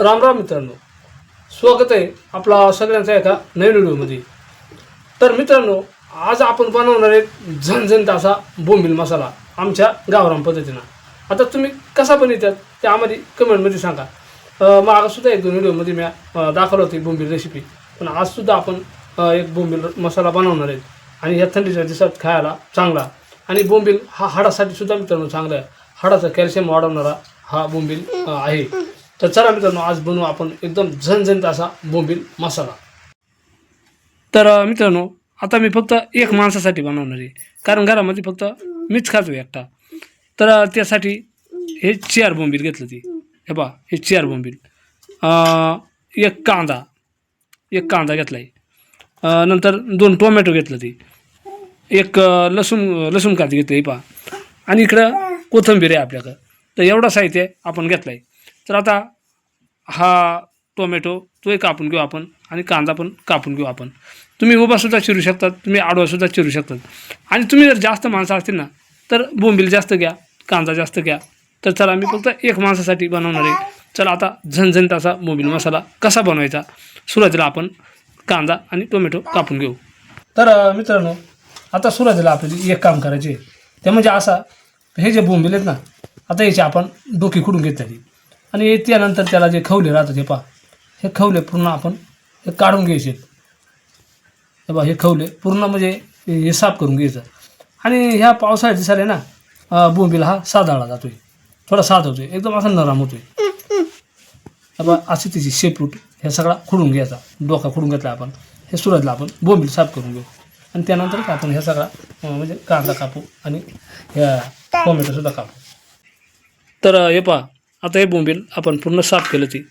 राम राम मित्रांनो. स्वागत आहे आपला सगळ्यांचा एका नवीन व्हिडिओमध्ये. तर मित्रांनो आज आपण बनवणार आहे झणझणीत असा बोंबील मसाला आमच्या गावराम पद्धतीनं. आता तुम्ही कसा बनवतात ते आम्हाला कमेंटमध्ये सांगा. मागसुद्धा एक दोन व्हिडिओमध्ये मी दाखवलं होती बोंबील रेसिपी पण आजसुद्धा आपण एक बोंबील मसाला बनवणार आहे. आणि ह्या थंडीच्या दिवसात खायला चांगला. आणि बोंबील हा हाडासाठी सुद्धा मित्रांनो चांगला आहे. हाडाचं कॅल्शियम वाढवणारा हा बोंबील आहे. तर चला मित्रांनो आज बनवू आपण एकदम झणझणीत असा बोंबील मसाला. तर मित्रांनो आता मी फक्त एक माणसासाठी बनवणार आहे. कारण घरामध्ये फक्त मीच खातो एकटा. तर त्यासाठी हे चेअर बोंबील घेतलं ती. हे पहा हे चेअर बोंबील. एक कांदा. एक कांदा घेतला आहे नंतर दोन टोमॅटो घेतलं ती. एक लसूण लसूण कांदी घेतलं हे पहा. आणि इकडं कोथिंबीर आहे आपल्याकडं. तर एवढं साहित्य आपण घेतलं आहे तर आता हा टोमॅटो तोही कापून घेऊ आपण आणि कांदा पण कापून घेऊ आपण. तुम्ही उभासुद्धा चिरू शकतात तुम्ही आडवासुद्धा चिरू शकतात. आणि तुम्ही जर जास्त माणसं असतील ना तर बोंबील जास्त घ्या कांदा जास्त घ्या. तर चला मी फक्त एक माणसासाठी बनवणार आहे. चला आता झणझणीत असा बोंबील मसाला कसा बनवायचा? सुरुवातीला आपण कांदा आणि टोमॅटो कापून घेऊ. तर मित्रांनो आता सुरुवातीला आपल्याला एक काम करायचे ते म्हणजे असा हे जे बोंबील आहेत ना आता याची आपण डोकी खुडून घेतली आणि त्यानंतर त्याला जे खवले राहतात हे पहा. हे खवले पूर्ण आपण हे काढून घ्यायचे. हे पहा हे खवले पूर्ण म्हणजे हे साफ करून घ्यायचं. आणि ह्या पावसाळ्यात दिसायला ना बोंबीला हा साधाळा जातोय. थोडा साध होतोय. एकदम असा नरम होतोय. बा अशी त्याची शेपूट हे सगळा खुडून घ्यायचा. डोका खुडून घेतला आपण. हे सुरजला आपण बोंबील साफ करून घेऊ. आणि त्यानंतर आपण हे सगळा म्हणजे कांदा कापू आणि ह्या टोमॅटोसुद्धा कापू. तर हे पहा आता हे बोंबील आपण पूर्ण साफ केलं ती.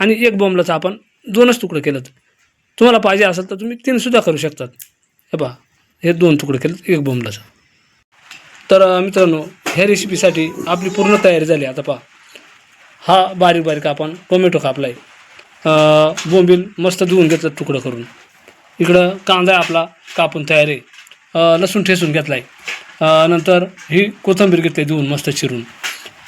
आणि एक बोंबलाचं आपण दोनच तुकडं केलं तुम्हाला पाहिजे असेल तर तुम्ही तीनसुद्धा करू शकतात. हे पहा हे दोन तुकडे केलं एक बोंबलाचं. तर मित्रांनो ह्या रेसिपीसाठी आपली पूर्ण तयारी झाली. आता पहा हा बारीक बारीक आपण टोमॅटो कापला आहे बोंबील मस्त धुवून घेतलं तुकडं करून. इकडं कांदा आपला कापून तयार आहे. लसूण ठेसून घेतला आहे नंतर ही कोथिंबीर घेतली धुवून मस्त चिरून.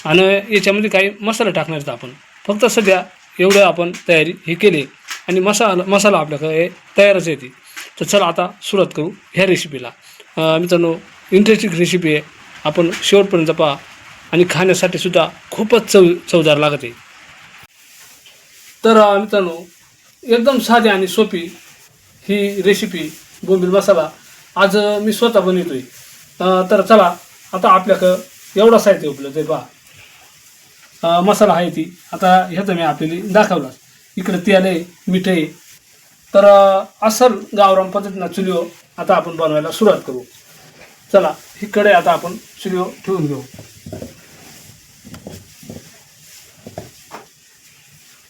आणि याच्यामध्ये काही मसाला टाकणार आहेत आपण. फक्त सध्या एवढं आपण तयारी हे केली आणि मसाला मसाला आपल्याकडे हे तयारच येते तर चला आता सुरुवात करू ह्या रेसिपीला मित्रांनो इंटरेस्टिंग रेसिपी आहे. आपण शेवटपर्यंत पहा. आणि खाण्यासाठी सुद्धा खूपच चव चवदार लागते तर मित्रांनो एकदम साधी आणि सोपी ही रेसिपी बोंबील मसाला आज मी स्वतः बनवतोय. तर चला आता आपल्याकडं एवढा साहित्य उपलब्ध आहे पहा. मसाला आहे ती. आता ह्याचं मी आपल्याला दाखवलं. इकडं तेल आहे मीठ आहे. तर असल गावराम पद्धतीनं चुलीओ आता आपण बनवायला सुरुवात करू. चला ही आता आपण चुलीवर ठेवून घेऊ.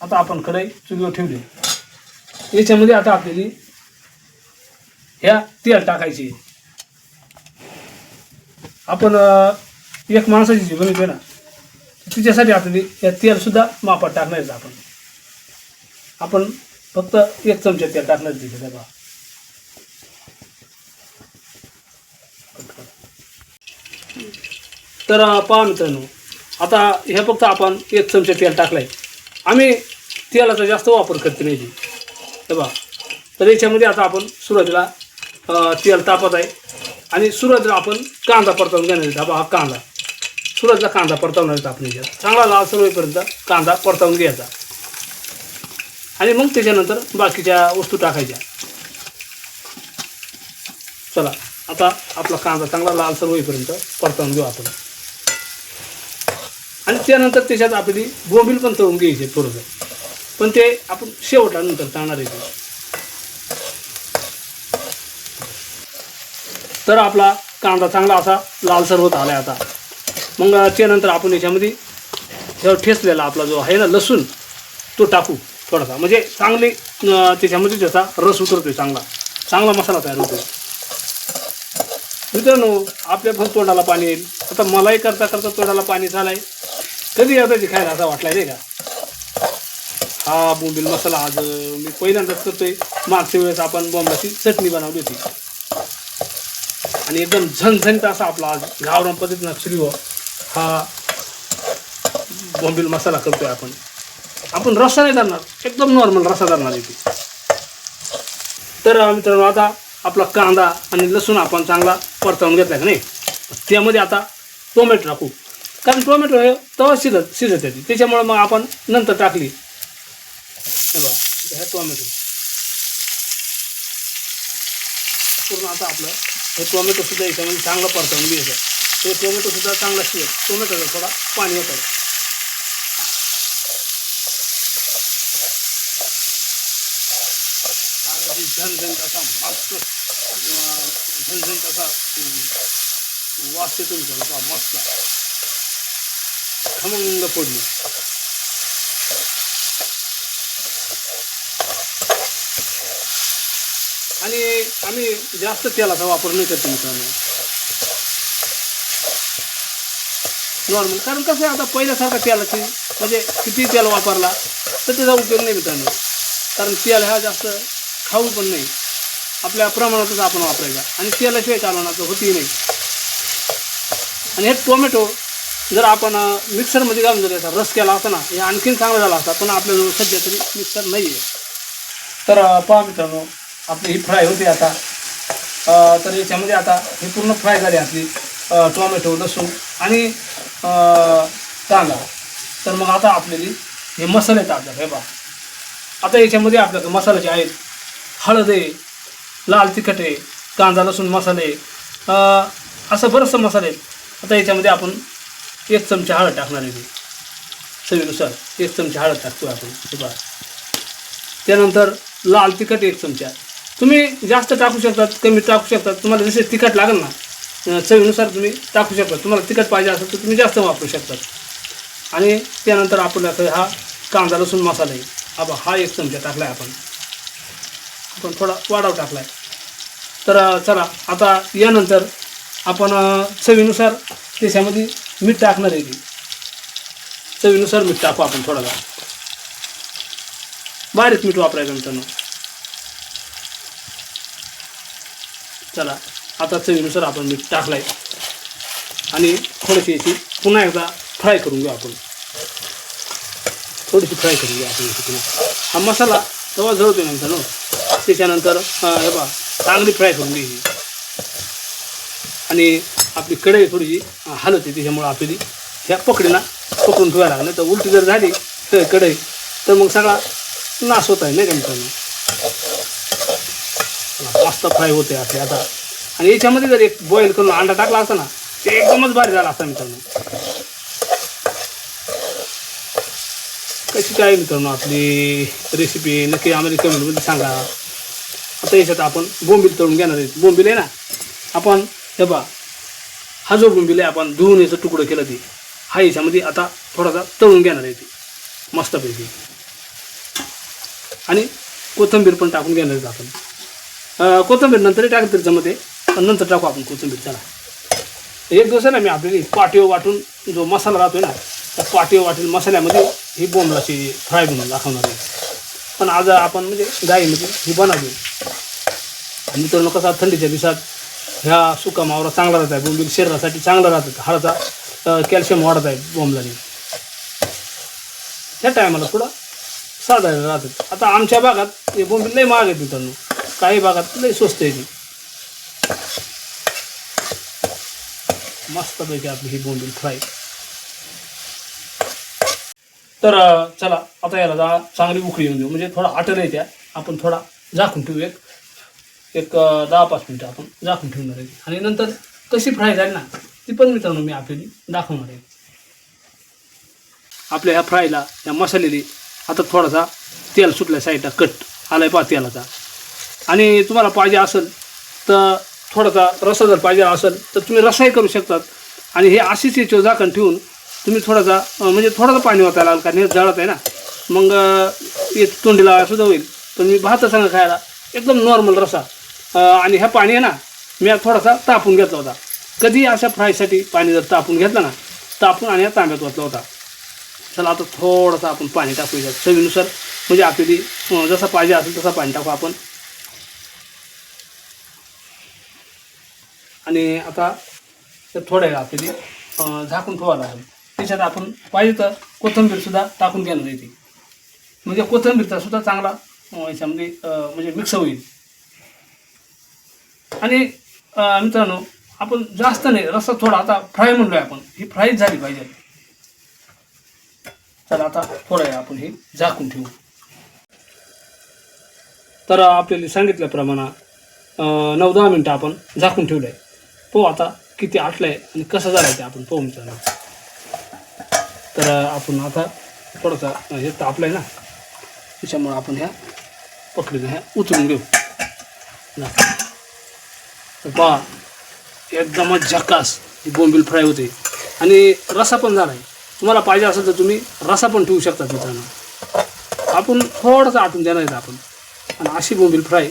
आता आपण कढई चुलीवर ठेवली. याच्यामध्ये आता आपल्याला ह्या तेल टाकायची आपण एक माणसाची जी बनवते ना तिच्यासाठी आता या तेल सुद्धा मापात टाकणारच आपण. आपण फक्त एक चमचा तेल टाकणार तिथे बघा. तर अं, पहा मित्रांनो आता हे फक्त आपण एक चमचा तेल टाकलाय. आम्ही तेलाचा जास्त वापर करते नाही हे बघा. तर याच्यामध्ये आता आपण सुरुवातीला तेल तापत आहे. आणि सुरुवातीला आपण कांदा परतवून घेणार आहे हा कांदा. सुरुवातीला कांदा परतवणार आपण याच्यात चांगला लाल होईपर्यंत कांदा परतवून घ्यायचा. आणि मग त्याच्यानंतर बाकीच्या वस्तू टाकायच्या. चला आता आपला कांदा चांगला लालसर होईपर्यंत परतवून घेऊ आपण. आणि त्यानंतर त्याच्यात आपली बोंबील पण तळून घ्यायचे थोडंसं. पण ते आपण शेवटानंतर टाळणार आहे तर आपला कांदा चांगला असा लालसर होत आला आता. मग त्यानंतर आपण याच्यामध्ये ह्यावर ठेचलेला आपला जो आहे ना लसूण तो टाकू थोडासा. म्हणजे चांगली त्याच्यामध्ये त्याचा रस उतरतो चांगला. चांगला मसाला तयार होतो मित्रांनो आपल्या पण तोंडाला पाणी येईल. आता मलाही करता करता तोंडाला पाणी झालं आहे कधी आता ते खायला असा वाटला नाही का? हा बोंबील मसाला आज मी पहिल्यांदाच करतोय. मागच्या वेळेस आपण बोंबाची चटणी बनवली होती. आणि एकदम झणझणीत असा आपला आज गावरान पद्धतीनं सुरू हा बॉम्बिल मसाला करतोय आपण. आपण रस्सा नाही धरणार. एकदम नॉर्मल रस्सा धरणार आहे तर मित्रांनो आता आपला कांदा आणि लसूण आपण चांगला परतवून घेतला का नाही? त्यामध्ये आता टोमॅटो टाकू. कारण टोमॅटो हे तवा शिजत शिजत येते. त्याच्यामुळं मग आपण नंतर टाकली. हे टोमॅटो. पूर्ण आता आपलं हे टोमॅटो सुद्धा याच्यामध्ये चांगलं परतवून घ्यायचं. हे टोमॅटोसुद्धा चांगला शिजत टोमॅटोला थोडा पाणी होतं अगदी झणझणीत असा मस्त झणझण असा वास येतो तुमचा मस्त. खमंग फोडणी आणि आम्ही जास्त तेलाचा वापर नाही करतो मित्रांनो. नॉर्मल कारण कसं आहे आता पहिल्यासारखा तेलाची म्हणजे किती तेल वापरला तर त्याचा उपयोग नाही मित्रांनो. कारण तेल हा जास्त खाऊ पण नाही. आपल्या प्रमाणातच आपण वापरायचा. आणि तेलाशिवाय चालवण्याचं होती नाही. आणि हे टोमॅटो जर आपण मिक्सरमध्ये घालून जर याचा रस केला असता ना हे आणखीन चांगला झाला असता पण आपल्याजवळ सध्या तरी मिक्सर नाही आहे तर पहा मित्रांनो आपली ही फ्राय होते आता. तर याच्यामध्ये आता ही पूर्ण फ्राय झाली आपली. टोमॅटो लसूण आणि कांदा तर मग आता आपल्याला हे मसाले आहेत आपल्याला हे बा आता याच्यामध्ये आपल्याकडे मसाल्याचे आहेत हळद आहे लाल तिखट आहे कांदा लसूण मसाले असं बरंचसं मसाले आहेत. आता याच्यामध्ये आपण एक चमचा हळद टाकणार आहे मी. चवीनुसार एक चमचा हळद टाकतो आपण हे त्यानंतर लाल तिखट एक चमचा. तुम्ही जास्त टाकू शकतात कमी टाकू शकतात तुम्हाला जसे तिखट लागेल ना चवीनुसार तुम्ही टाकू शकता. तुम्हाला तिखट पाहिजे असेल तर तुम्ही जास्त वापरू शकता. आणि त्यानंतर आपल्याकडे हा कांदा लसूण मसाला आहे. हा हा एक चमचा टाकला आहे आपण. आपण थोडा वाढाव टाकला आहे तर चला आता यानंतर आपण चवीनुसार त्याच्यामध्ये मीठ टाकणार आहे की? चवीनुसार मीठ टाकू आपण थोडासा. बारीक मीठ वापरायचं मित्रांनो. चला आता चवीनुसार आपण मीठ टाकलाय. आणि थोडीशी याची पुन्हा एकदा फ्राय करून घेऊ आपण. थोडीशी फ्राय करून घेऊ आपण याची पुन्हा. हा मसाला तेव्हा जळतो नंतर न त्याच्यानंतर हे बा चांगली फ्राय करून घ्यायची आणि आपली कढई थोडीशी हलवते त्याच्यामुळं आपली ह्या पकडीना पकडून ठेवायला लागलं. तर उलटी जर झाली तर कढई तर मग सगळा नाश होत आहे नाही का मित्रांनो? मस्त फ्राय होते आपले. आता आणि याच्यामध्ये जर एक बॉईल करून अंडा टाकला असता ना ते एकदमच भारी झाला असता मित्रांनो. कशी काय मित्रांनो आपली रेसिपी नक्की आम्हाला कमेंटमध्ये सांगा. आता याच्यात आपण बोंबील तळून घेणार आहे. बोंबील आहे ना आपण हे बा हा जो बोंबील आहे आपण धुवून याचं तुकडं केलं ते हा याच्यामध्ये आता थोडासा तळून घेणार आहे ते मस्तपैकी. आणि कोथिंबीर पण टाकून घेणार आहेत आपण. कोथंबीर कोथिंबीर नंतरही टाकत त्याच्यामध्ये. पण नंतर टाकू आपण कोथिंबीर त्याला एक दिवस आहे ना मी आपल्याला पाटीव वाटून जो मसाला राहतोय ना त्या पाटीव वाटून मसाल्यामध्ये ही बोंबलाची फ्राय बनवून दाखवणार आहे. पण आज आपण म्हणजे गाईमध्ये ही बनवली आणि मित्रांनो कसं थंडीच्या दिवसात ह्या सुका मावरा चांगला राहत आहे बोंबील शरीरासाठी चांगला राहतात हाडाचा कॅल्शियम वाढत आहे बोंबलाने. त्या टायमाला थोडं साधारण राहतात आता आमच्या भागात हे बोंबील लई महाग आहेत मित्रांनो. काही भागात लई स्वस्त आहे ती. मस्तपैकी आपली ही बोंबील फ्राय. तर चला आता याला जा चांगली उकळी येऊन देऊ. म्हणजे थोडा आटल आहे त्या. आपण थोडा झाकून ठेवू एक एक दहा पाच मिनटं आपण झाकून ठेवणार आहे. आणि नंतर कशी फ्राय झाली ना ती पण मित्रांनो मी आपल्याला दाखवणार आहे. आपल्या ह्या फ्रायला या मसालेली आता थोडासा तेल सुटल्या साईडला कट. आलाय पा तेलाचा. आणि तुम्हाला पाहिजे असेल तर थोडासा रसा जर पाहिजे असेल तर तुम्ही रसाही करू शकतात. आणि हे अशीच याच्यावर झाकण ठेवून तुम्ही थोडासा म्हणजे थोडासा पाणी वाचायला लागेल कारण हे जळत आहे ना. मग अं, तोंडी लावायला सुद्धा होईल. पण मी भात सांगा खायला एकदम नॉर्मल रसा. आणि ह्या पाणी आहे ना मी थोडासा तापून घेतला होता. कधी अशा फ्रायसाठी पाणी जर तापून घेतलं ना तापून आणि या तांब्यात वाचला होता. चला आता थोडंसं आपण पाणी टाकू चवीनुसार म्हणजे आपली जसा जसं पाहिजे असेल तसं पाणी टाकू आपण. आणि आता ते थोड्या वेळ आपली झाकून ठेवावं लागेल. त्याच्यात आपण पाहिजे तर कोथिंबीर सुद्धा टाकून घेणार आहे ती. म्हणजे कोथिंबीरचा सुद्धा चांगला याच्यामध्ये म्हणजे मिक्स होईल. आणि मित्रांनो आपण जास्त नाही रस्सा थोडा आता फ्राय म्हणलोय आपण. ही फ्राईच झाली पाहिजे. चला आता थोडं वेळ आपण हे झाकून ठेवू. तर आपल्याला सांगितल्याप्रमाणे नऊ दहा मिनटं आपण झाकून ठेवलं आहे पाहू आता किती आटलं आहे आणि कसं झालं आहे ते आपण पाहू मित्रांनो. तर आपण आता थोडंसं हे तापलं आहे ना. त्याच्यामुळं आपण ह्या पकडून ह्या उचलून घेऊ. ना. तर पहा एकदमच झकास ही बोंबील फ्राय होते. आणि रसा पण झाला आहे तुम्हाला पाहिजे असेल तर तुम्ही रसा पण ठेवू शकता मित्रांनो. आपण थोडंसं आटून देणार आहेत आपण. आणि अशी बोंबील फ्राय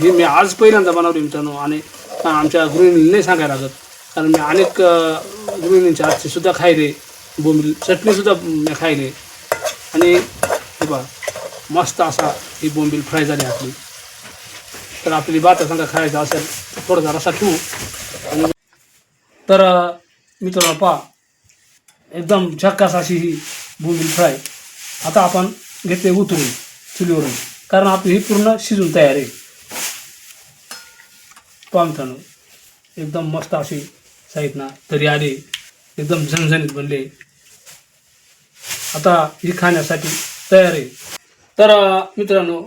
ही मी आज पहिल्यांदा बनवली मित्रांनो. आणि आमच्या गृहिणीला नाही सांगायला लागत. कारण मी अनेक गृहिणींच्या हातचे सुद्धा खायले बोंबील चटणीसुद्धा मी खायले. आणि हे बा मस्त असा ही बोंबील फ्राय झाली आपली. तर आपली बाता सांगा खायचं असेल थोडासा रसा ठेवू. आणि तर मित्र मित्रांनो पहा एकदम झक्कास अशी ही बोंबील फ्राय. आता आपण घेतले उतरून चुलीवरून. कारण आपली ही पूर्ण शिजून तयार आहे. पहा एकदम मस्त अशी साईडना तरी आले. एकदम झणझणीत बनले. आता ही खाण्यासाठी तयार आहे. तर मित्रांनो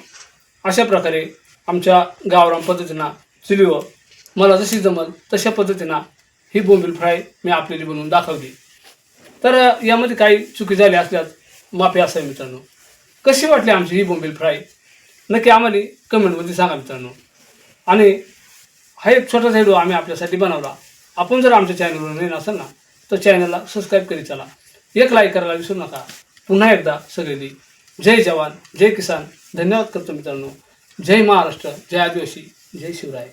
अशा प्रकारे आमच्या गावराम पद्धतीनं चुलीवर मला जशी जमल तशा पद्धतीनं ही बोंबील फ्राय मी आपल्याला बनवून दाखवली. तर यामध्ये काही चुकी झाल्या असल्यास माफी असावी मित्रांनो. कशी वाटली आमची ही बोंबील फ्राय? नक्की आम्हाला कमेंटमध्ये सांगा मित्रांनो. आणि हा एक छोटासा व्हिडिओ आम्ही आपल्यासाठी बनवला. आपण जर आमच्या चॅनलवर नवीन असेल ना तर चॅनलला सबस्क्राईब करीत चला. एक लाईक करायला विसरू नका. पुन्हा एकदा सगळे जय जवान जय किसान. धन्यवाद करतो मित्रांनो. जय महाराष्ट्र जय आदिवासी जय शिवराय.